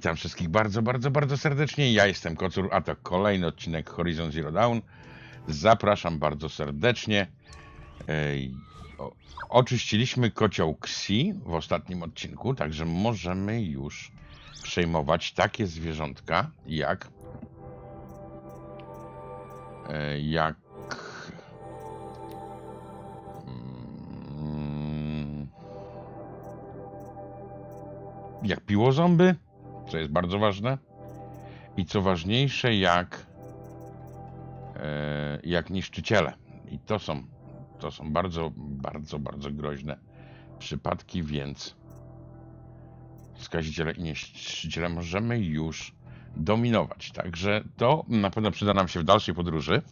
Witam wszystkich bardzo, bardzo, bardzo serdecznie. Ja jestem Kocur, a to kolejny odcinek Horizon Zero Dawn. Zapraszam bardzo serdecznie. Ej, o, oczyściliśmy kocioł Ksi w ostatnim odcinku, także możemy już przejmować takie zwierzątka jak e, jak mm, jak piłoząby, co jest bardzo ważne. I co ważniejsze, jak, e, jak niszczyciele. I to są, to są bardzo, bardzo, bardzo groźne przypadki, więc skaziciele i niszczyciele możemy już dominować. Także to na pewno przyda nam się w dalszej podróży.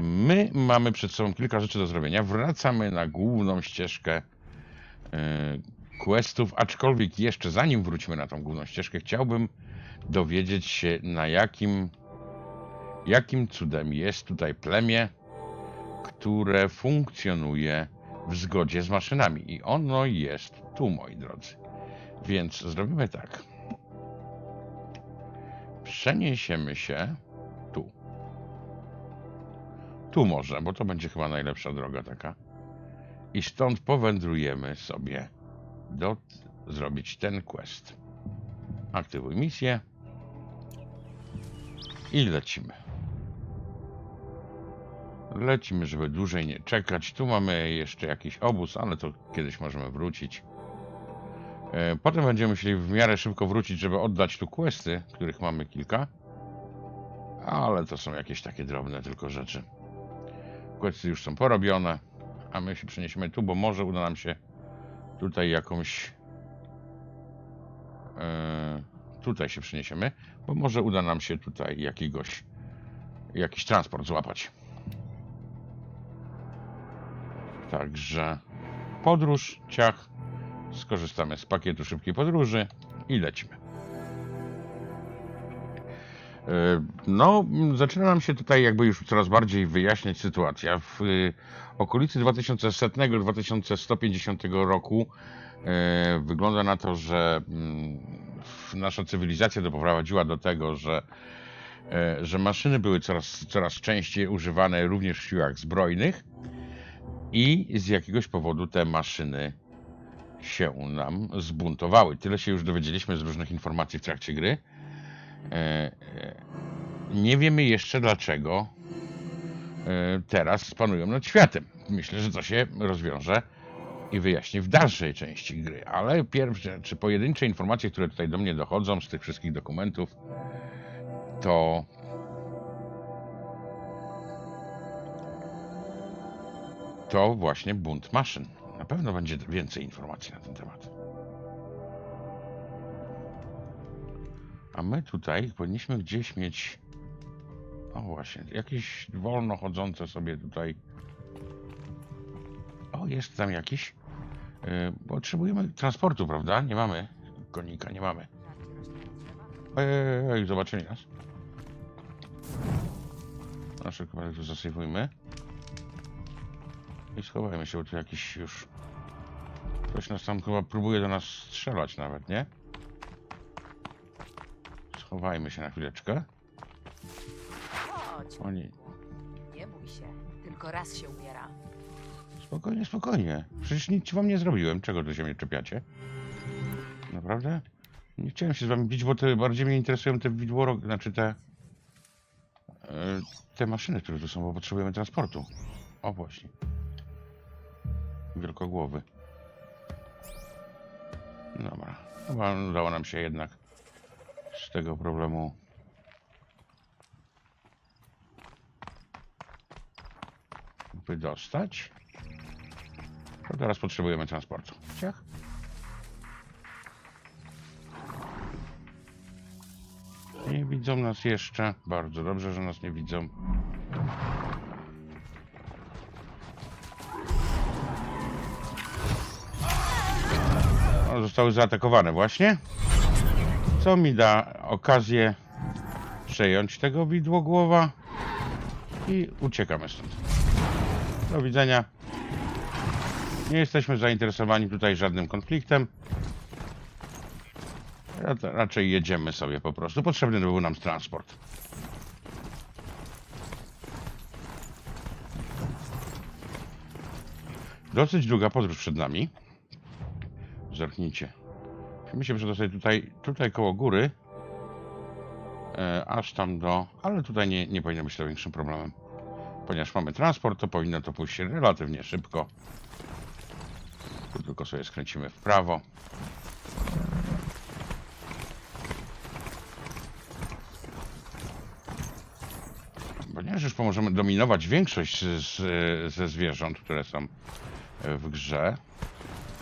My mamy przed sobą kilka rzeczy do zrobienia. Wracamy na główną ścieżkę e, questów, aczkolwiek jeszcze zanim wrócimy na tą główną ścieżkę, chciałbym dowiedzieć się na jakim jakim cudem jest tutaj plemię, które funkcjonuje w zgodzie z maszynami. I ono jest tu, moi drodzy. Więc zrobimy tak. Przeniesiemy się tu. Tu może, bo to będzie chyba najlepsza droga taka. I stąd powędrujemy sobie do zrobić ten quest. Aktywuj misję. I lecimy. Lecimy, żeby dłużej nie czekać. Tu mamy jeszcze jakiś obóz, ale to kiedyś możemy wrócić. E, Potem będziemy musieli w miarę szybko wrócić, żeby oddać tu questy, których mamy kilka. Ale to są jakieś takie drobne tylko rzeczy. Questy już są porobione, a my się przeniesiemy tu, bo może uda nam się tutaj jakąś. E, tutaj się przeniesiemy, bo może uda nam się tutaj jakiegoś. jakiś transport złapać. Także podróż, ciach. Skorzystamy z pakietu szybkiej podróży i lecimy. E, No, zaczyna nam się tutaj jakby już coraz bardziej wyjaśniać sytuacja. W y, okolicy 2100-2150 roku e, wygląda na to, że mm, nasza cywilizacja doprowadziła do tego, że, e, że maszyny były coraz, coraz częściej używane również w siłach zbrojnych i z jakiegoś powodu te maszyny się nam zbuntowały. Tyle się już dowiedzieliśmy z różnych informacji w trakcie gry. E, e, Nie wiemy jeszcze dlaczego e, teraz panują nad światem. Myślę, że to się rozwiąże i wyjaśni w dalszej części gry. Ale pierwsze, czy pojedyncze informacje, które tutaj do mnie dochodzą z tych wszystkich dokumentów, to to właśnie bunt maszyn. Na pewno będzie więcej informacji na ten temat. A my tutaj powinniśmy gdzieś mieć. O właśnie, jakieś wolno chodzące sobie tutaj. O, jest tam jakiś. Yy, potrzebujemy transportu, prawda? Nie mamy konika, nie mamy. Ej, ej, ej, zobaczyli nas. Na szybko tu zasejwujmy. I schowajmy się, bo tu jakiś już... Ktoś nas tam chyba próbuje do nas strzelać nawet, nie? Schowajmy się na chwileczkę. Chodź, Oni... nie bój się. Tylko raz się umiera. Spokojnie, spokojnie. Przecież nic wam nie zrobiłem. Czego tu się mnie czepiacie? Naprawdę? Nie chciałem się z wami bić, bo te bardziej mnie interesują te widłoro... Znaczy te... e, Te maszyny, które tu są, bo potrzebujemy transportu. O właśnie. Wielkogłowy. Dobra. Chyba udało nam się jednak z tego problemu wydostać. To teraz potrzebujemy transportu. Ciach. Nie widzą nas jeszcze. Bardzo dobrze, że nas nie widzą. O, zostały zaatakowane właśnie. Co mi da okazję przejąć tego widłogłowa i uciekamy stąd. Do widzenia. Nie jesteśmy zainteresowani tutaj żadnym konfliktem. Raczej jedziemy sobie po prostu. Potrzebny był nam transport. Dosyć długa podróż przed nami. Zerknijcie. Musimy się przedostać tutaj, tutaj koło góry. E, aż tam do... Ale tutaj nie, nie powinno być to większym problemem. Ponieważ mamy transport, to powinno to pójść relatywnie szybko. Tu tylko sobie skręcimy w prawo. Ponieważ już pomożemy dominować większość z, z, ze zwierząt, które są w grze,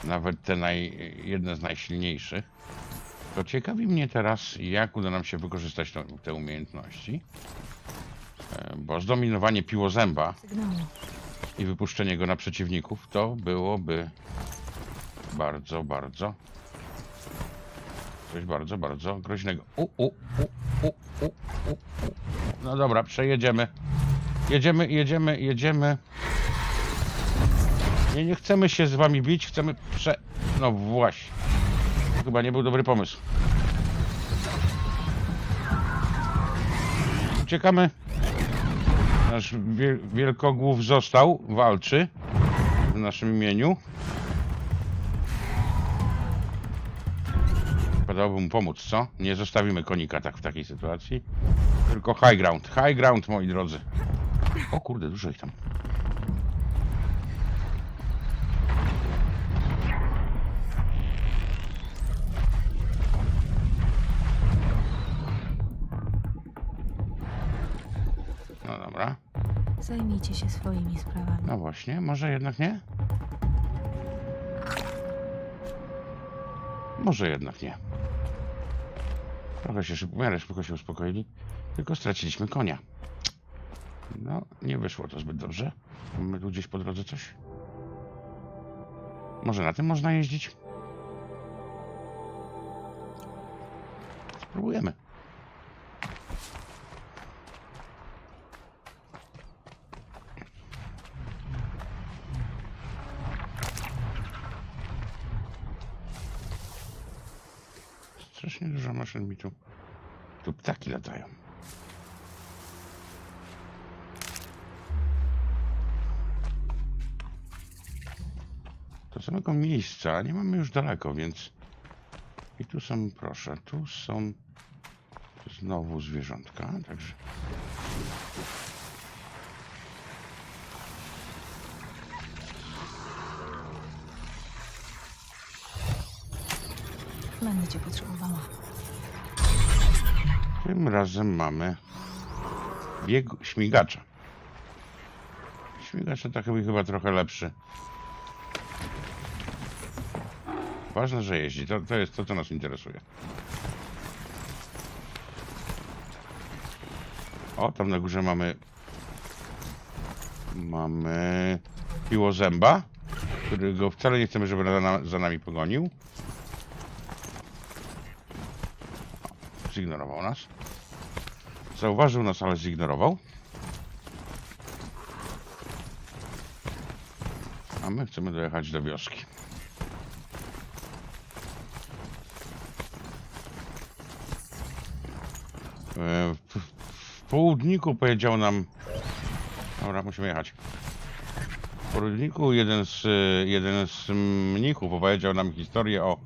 nawet te naj, jedne z najsilniejszych, to ciekawi mnie teraz, jak uda nam się wykorzystać to, te umiejętności. E, Bo zdominowanie piłozęba i wypuszczenie go na przeciwników to byłoby bardzo, bardzo coś bardzo, bardzo groźnego. U, u, u, u, u, u. No dobra, przejedziemy. Jedziemy, jedziemy, jedziemy. Nie, nie chcemy się z wami bić, chcemy prze... No właśnie. To chyba nie był dobry pomysł. Uciekamy. Nasz wiel wielkogłów został, walczy w naszym imieniu. Wypadałoby mu pomóc, co? Nie zostawimy konika tak w takiej sytuacji. Tylko high ground. High ground, moi drodzy. O kurde, dużo ich tam. Zajmijcie się swoimi sprawami. No właśnie, może jednak nie? Może jednak nie. Trochę się szybko, miarę szybko się uspokoili, tylko straciliśmy konia. No, nie wyszło to zbyt dobrze. Mamy tu gdzieś po drodze coś? Może na tym można jeździć? Spróbujemy. Strasznie dużo maszyn mi tu. Tu ptaki latają. Do samego miejsca nie mamy już daleko, więc. I tu są, proszę, tu są znowu zwierzątka, także. Będę cię potrzebowała. Tym razem mamy bieg śmigacza. Śmigacz to chyba, chyba trochę lepszy. Ważne, że jeździ. To, to jest to, co nas interesuje. O, tam na górze mamy... Mamy piłozęba, którego wcale nie chcemy, żeby na- za nami pogonił. Zignorował nas. Zauważył nas, ale zignorował. A my chcemy dojechać do wioski. E, W, południku powiedział nam... Dobra, musimy jechać. W południku jeden z, jeden z mnichów opowiedział nam historię o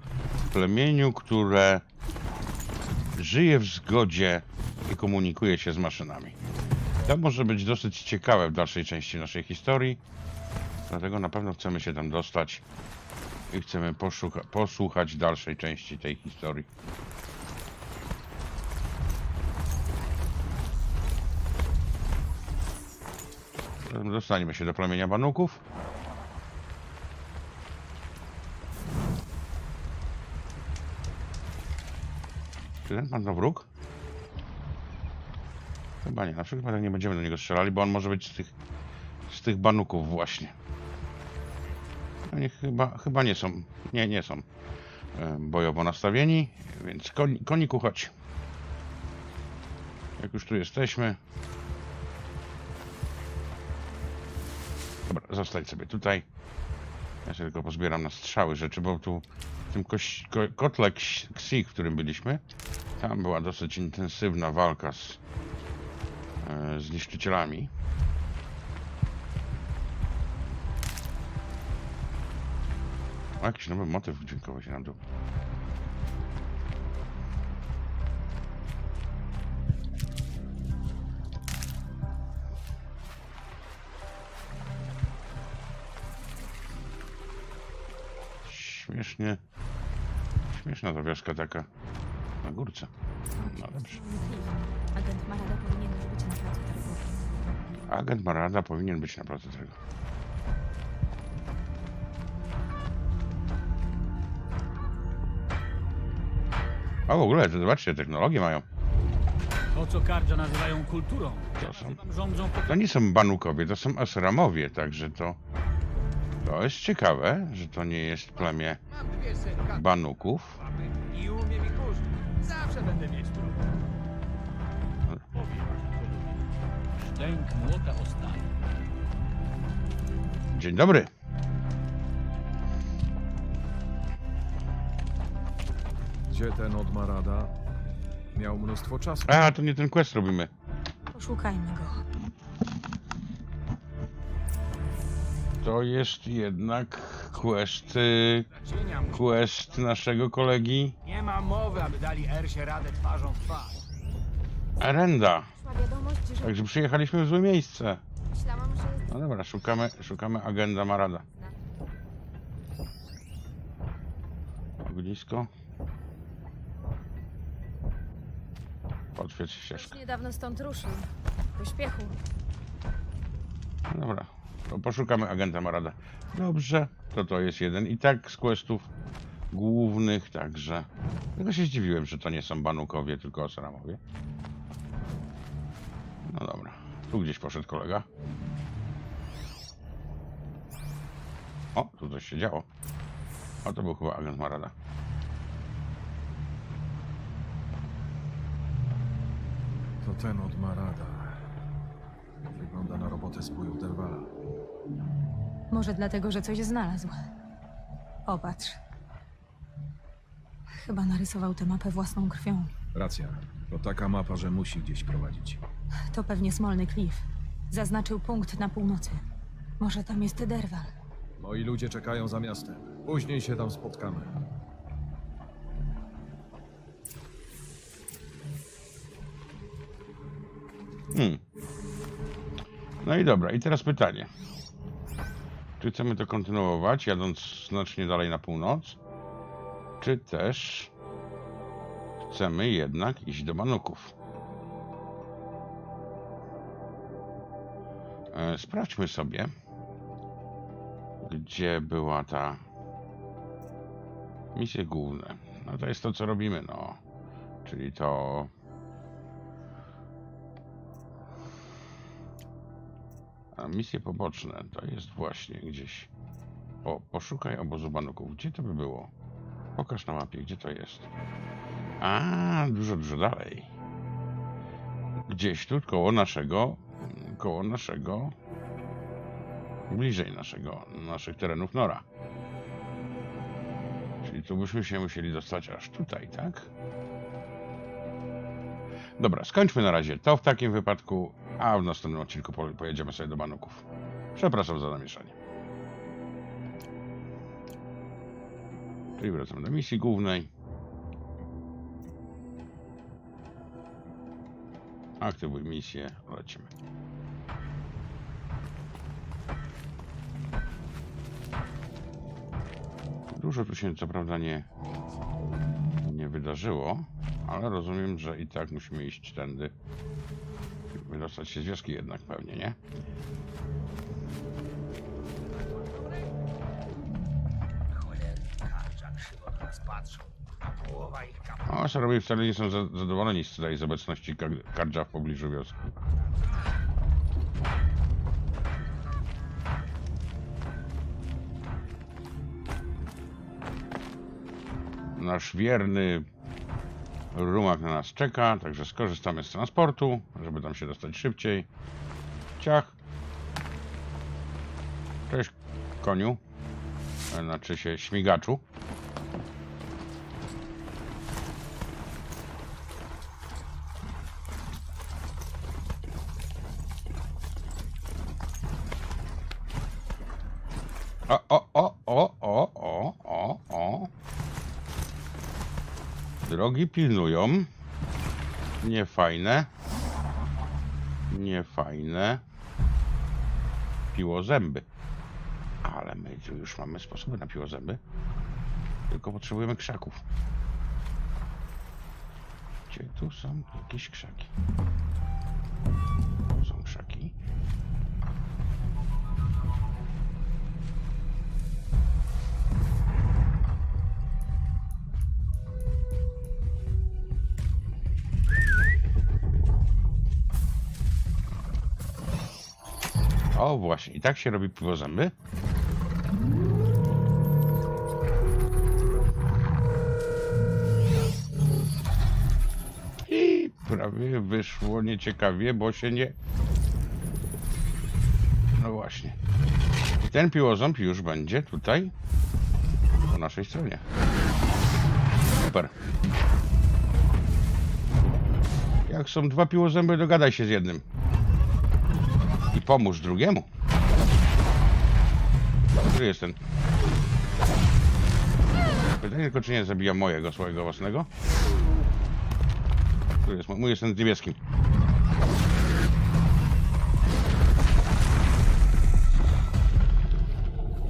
plemieniu, które żyje w zgodzie i komunikuje się z maszynami. To może być dosyć ciekawe w dalszej części naszej historii, dlatego na pewno chcemy się tam dostać i chcemy posłuchać dalszej części tej historii. Dostaniemy się do plemienia Banuków. Ten pan to wróg? Chyba nie, na wypadek nie będziemy do niego strzelali, bo on może być z tych, z tych banuków właśnie. Oni chyba, chyba nie są, nie, nie są e, bojowo nastawieni, więc koni, koniku chodź. Jak już tu jesteśmy. Dobra, zostań sobie tutaj. Ja sobie tylko pozbieram na strzały rzeczy, bo tu w tym ko, kotle Ksik, w którym byliśmy, tam była dosyć intensywna walka z, e, z niszczycielami. O, jakiś nowy motyw dźwiękowy się nam tu. Śmiesznie. Śmieszna ta wioska taka na górce. No dobrze. Agent Marada powinien już być na placu targowym. Agent Marada powinien być na placu tego. A w ogóle, to zobaczcie, technologię mają. To, co Kardża nazywają kulturą, To są-. To nie są Banukowie, to są Asramowie, także to... To jest ciekawe, że to nie jest plemię Banuków. i. Zawsze będę mieć. Szczęk młota. Dzień dobry. Gdzie ten od Marada? Miał mnóstwo czasu. A, to nie ten quest robimy. Poszukajmy go. To jest jednak quest... y. Quest naszego kolegi Nie ma mowy, aby dali Ersie radę twarzą w twarz. Że Także przyjechaliśmy w złe miejsce. myślałam, że jest No dobra, szukamy, szukamy agenda Marada. Ognisko. Podświeć ścieżkę. niedawno stąd ruszył. W pośpiechu. No dobra, poszukamy agenta Marada. Dobrze, to to jest jeden i tak z questów głównych, także... Tylko się zdziwiłem, że to nie są Banukowie, tylko Osramowie. No dobra, tu gdzieś poszedł kolega. O, tu coś się działo. O, to był chyba agent Marada. To ten od Marada. Wygląda na robotę z bojów Derwala. Może dlatego, że coś znalazł. Popatrz. Chyba narysował tę mapę własną krwią. Racja. To taka mapa, że musi gdzieś prowadzić. To pewnie Smolny Cliff. Zaznaczył punkt na północy. Może tam jest Derwal. Moi ludzie czekają za miastem. Później się tam spotkamy. Hmm. No i dobra, i teraz pytanie. Czy chcemy to kontynuować, jadąc znacznie dalej na północ? Czy też chcemy jednak iść do Manuków? E, sprawdźmy sobie, gdzie była ta misja główna. No to jest to, co robimy, no. Czyli to A misje poboczne to jest właśnie gdzieś. O, poszukaj obozu banuków. Gdzie to by było? Pokaż na mapie, gdzie to jest. A, dużo, dużo dalej. Gdzieś tu koło naszego, koło naszego, bliżej naszego, naszych terenów Nora. Czyli tu byśmy się musieli dostać aż tutaj, tak? Dobra, skończmy na razie to w takim wypadku, a w następnym odcinku po- pojedziemy sobie do Banuków. Przepraszam za zamieszanie. Czyli wracamy do misji głównej. Aktywuj misję, lecimy. Dużo tu się co prawda nie, nie wydarzyło, ale rozumiem, że i tak musimy iść tędy. Wydostać się z wioski jednak pewnie, nie? Kap... A Sarowie wcale nie są za, zadowoleni z tutaj z obecności Kar- Kardża w pobliżu wioski. Nasz wierny rumak na nas czeka, także skorzystamy z transportu, żeby tam się dostać szybciej. Ciach. Cześć, koniu. znaczy się śmigaczu. O, o, o, o, o, o. Drogi pilnują. Niefajne. Niefajne. Piłozęby. Ale my już mamy sposoby na piłozęby. Tylko potrzebujemy krzaków. Gdzie tu są jakieś krzaki? Właśnie, i tak się robi piwozęby. I prawie wyszło nieciekawie, bo się nie... No właśnie. I ten piłoząb już będzie tutaj po naszej stronie. Super. Jak są dwa piłozęby, dogadaj się z jednym i pomóż drugiemu. Który jest ten? Pytanie tylko, czy nie zabija mojego, swojego własnego? Który jest? Mój jest ten z niebieskim.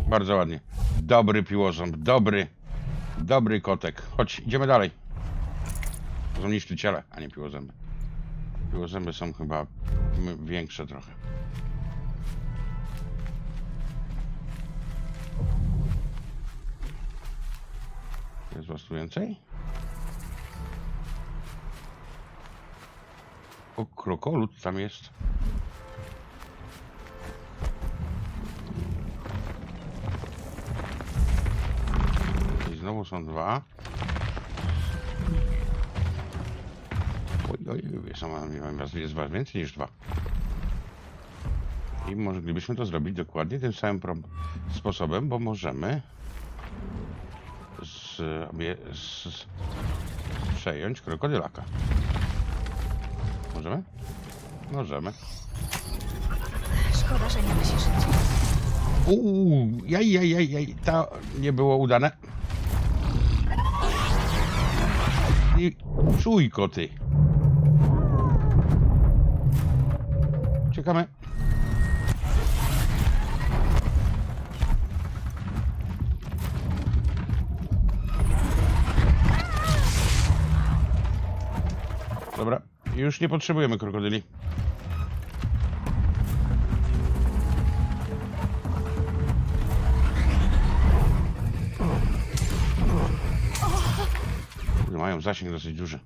Bardzo ładnie. Dobry piłoząb, dobry, dobry kotek. Chodź, idziemy dalej. To są niszczyciele, a nie piłozęby. Piłozęby są chyba większe trochę. Jest was tu więcej? O, krokolut tam jest. I znowu są dwa. Oj, oj, oj, są, jest, jest was więcej niż dwa. I moglibyśmy to zrobić dokładnie tym samym sposobem, bo możemy z, z, z, przejąć krokodylaka. Możemy? Możemy. Szkoda, że nie szybciej. Uuu, jaj, jaj, jaj, jaj, to nie było udane. I czuj koty. Czekamy. Dobra, już nie potrzebujemy krokodyli. Mają zasięg dosyć duży.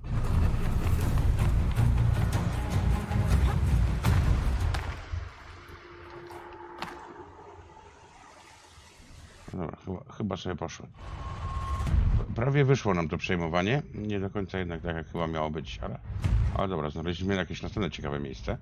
Sobie poszły. Prawie wyszło nam to przejmowanie. Nie do końca jednak tak, jak chyba miało być, ale... Ale dobra, znaleźliśmy jakieś następne ciekawe miejsce.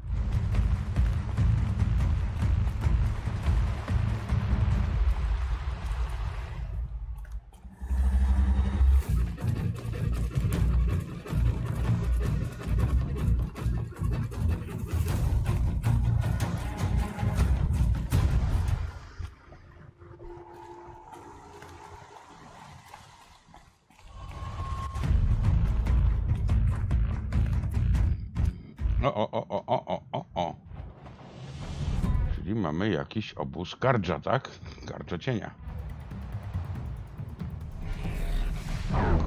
Obóz gardża, tak? Gardża cienia.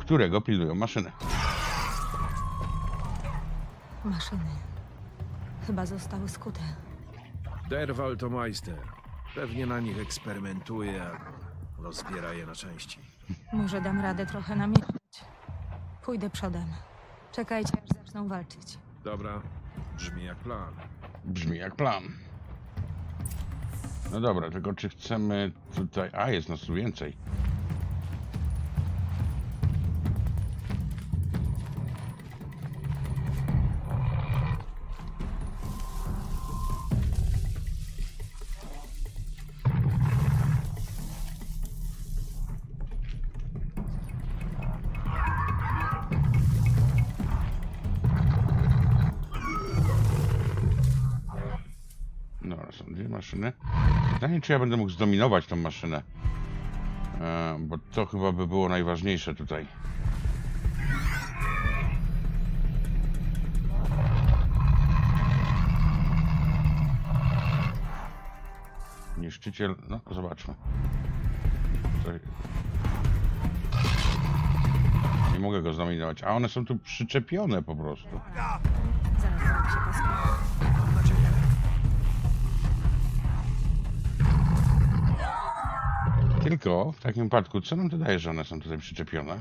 Którego pilnują maszyny. Maszyny. Chyba zostały skute. Derwal to majster. Pewnie na nich eksperymentuje albo rozbiera je na części. Może dam radę trochę namieszać. Pójdę przodem. Czekajcie, aż zaczną walczyć. Dobra, brzmi jak plan. Brzmi jak plan. No dobra, tylko czy chcemy tutaj... A, jest nas tu więcej. Czy ja będę mógł zdominować tą maszynę. E, bo to chyba by było najważniejsze tutaj. Niszczyciel, no zobaczmy. Coś- Nie mogę go zdominować, a one są tu przyczepione po prostu. Tylko w takim wypadku, co nam to daje, że one są tutaj przyczepione?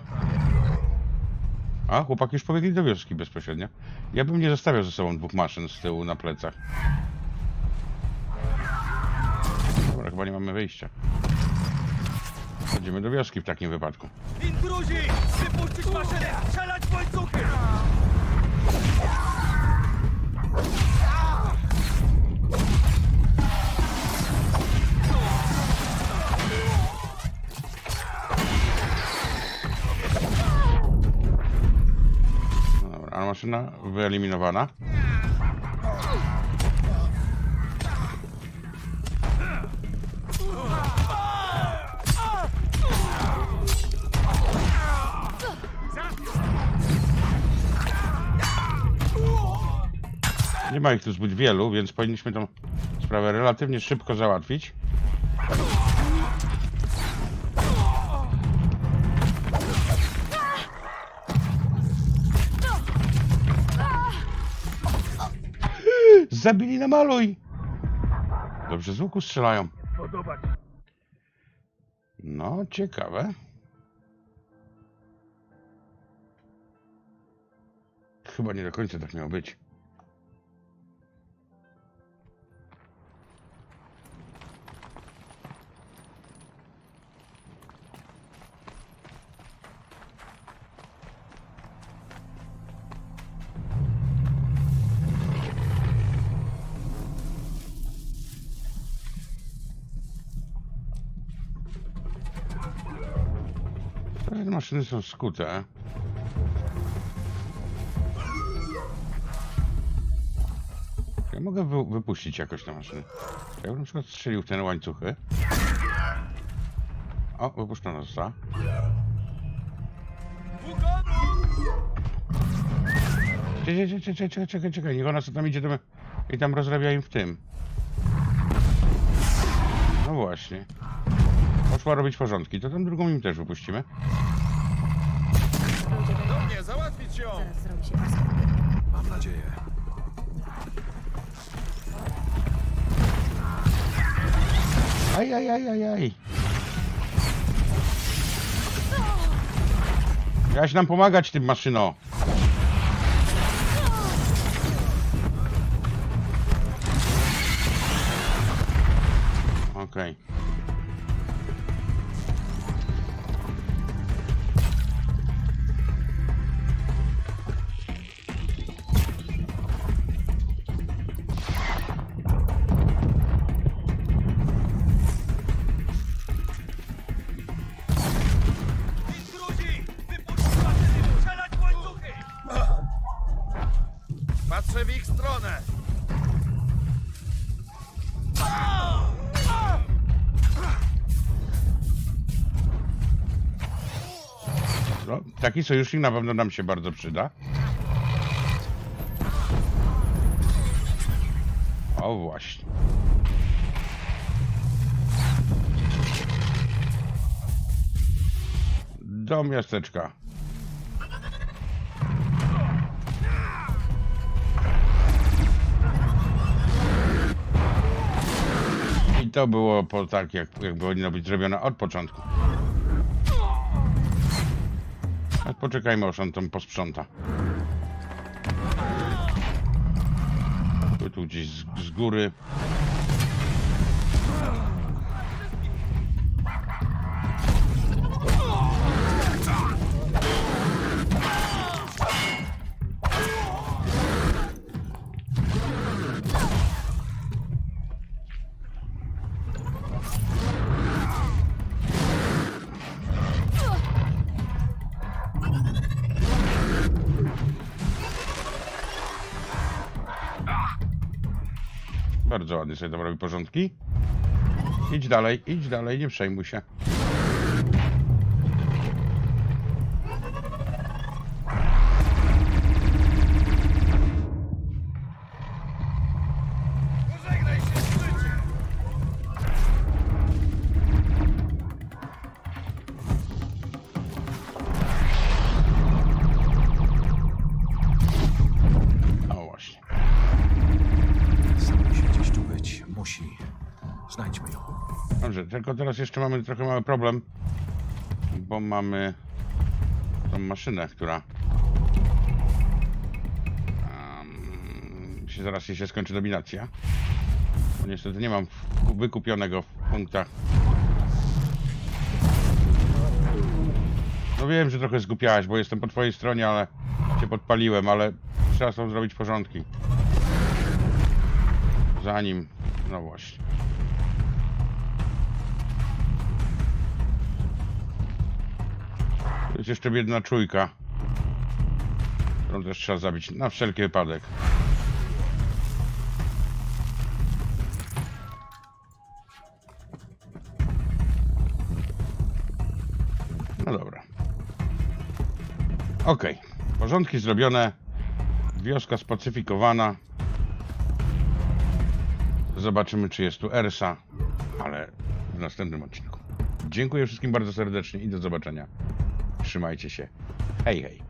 A, chłopaki już pobiegli do wioski bezpośrednio. Ja bym nie zostawiał ze sobą dwóch maszyn z tyłu na plecach. Dobra, chyba nie mamy wyjścia. Chodzimy do wioski w takim wypadku. Intruzi! Wypuścić maszynę! Strzelać łańcuchy! Maszyna wyeliminowana. Nie ma ich tu zbyt wielu, więc powinniśmy tą sprawę relatywnie szybko załatwić. Zabili na maluj! Dobrze z łuku strzelają. No, ciekawe. Chyba nie do końca tak miało być. Maszyny są skute. Ja mogę wy, wypuścić jakoś te maszyny. Ja bym na przykład strzelił w te łańcuchy. O, wypuszczono została. Czekaj, czekaj, czekaj, czekaj, czekaj, czekaj, niech ona co tam idzie tam i tam rozrabia im w tym. No właśnie. Poszła robić porządki, to tam drugą im też wypuścimy. Ludzie będą... Nie, załatwić ją! Zaraz zrobi się. Mam nadzieję. Aj, aj, aj, aj, aj. Miałaś nam pomagać tym maszyno. Patrzę w ich stronę! No, taki sojusznik na pewno nam się bardzo przyda. O właśnie. Do miasteczka. To było po tak, jak, jak powinno być zrobione od początku. A poczekajmy, aż on tam posprząta. Tu, tu gdzieś z, z góry. Bardzo ładnie sobie tam robi porządki. Idź dalej, idź dalej, nie przejmuj się. Tylko teraz jeszcze mamy trochę mały problem, bo mamy tą maszynę, która um, się zaraz się skończy dominacja. Bo niestety nie mam wykupionego w punktach. No wiem, że trochę zgupiałeś, bo jestem po twojej stronie, ale cię podpaliłem, ale trzeba są zrobić porządki. Zanim, no właśnie. Jest jeszcze jedna czujka, którą też trzeba zabić na wszelki wypadek. No dobra. Okej. Porządki zrobione. Wioska spacyfikowana. Zobaczymy, czy jest tu Ersa, ale w następnym odcinku. Dziękuję wszystkim bardzo serdecznie i do zobaczenia. Trzymajcie się. Hej, hej.